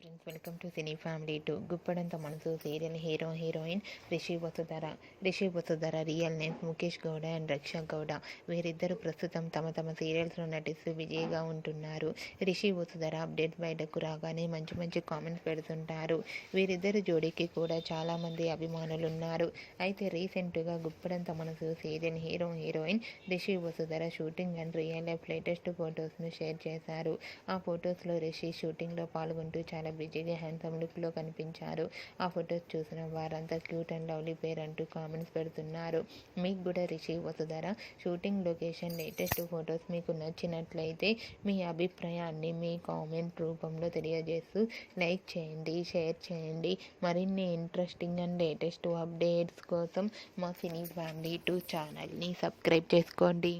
Friends welcome to cine family two Guppedantha Manasu serial hero heroine Rishi Vasudhara. Rishi Vasudhara real name Mukesh Gowda and Raksha Gowda. వీరిద్దరు ప్రస్తుతం తమ తమ సీరియల్స్లో నటిస్తూ విజయ్గా ఉంటున్నారు. Rishi Vasudhara updates బయటకు రాగానే మంచి మంచి కామెంట్స్ పెడుతుంటారు. వీరిద్దరు జోడీకి కూడా చాలామంది అభిమానులు ఉన్నారు. అయితే రీసెంట్గా Guppedantha Manasu serial hero heroine Rishi Vasudhara shooting and real life latest ఫొటోస్ను share చేశారు. ఆ ఫొటోస్లో రిషి షూటింగ్లో పాల్గొంటూ చాలా బిజీగా హ్యాండ్సమ్ లుక్లో కనిపించారు. ఆ ఫొటోస్ చూసిన వారంతా క్యూట్ అండ్ లవ్లీ పేర్ అంటూ కామెంట్స్ పెడుతున్నారు. మీకు కూడా Rishi Vasudhara shooting location latest photos మీకు నచ్చినట్లయితే మీ అభిప్రాయాన్ని మీ కామెంట్ రూపంలో తెలియజేస్తూ లైక్ చేయండి షేర్ చేయండి. మరిన్ని ఇంట్రెస్టింగ్ అండ్ లేటెస్ట్ అప్డేట్స్ కోసం మా సినీ ఫ్యామిలీ టూ ఛానల్ని సబ్స్క్రైబ్ చేసుకోండి.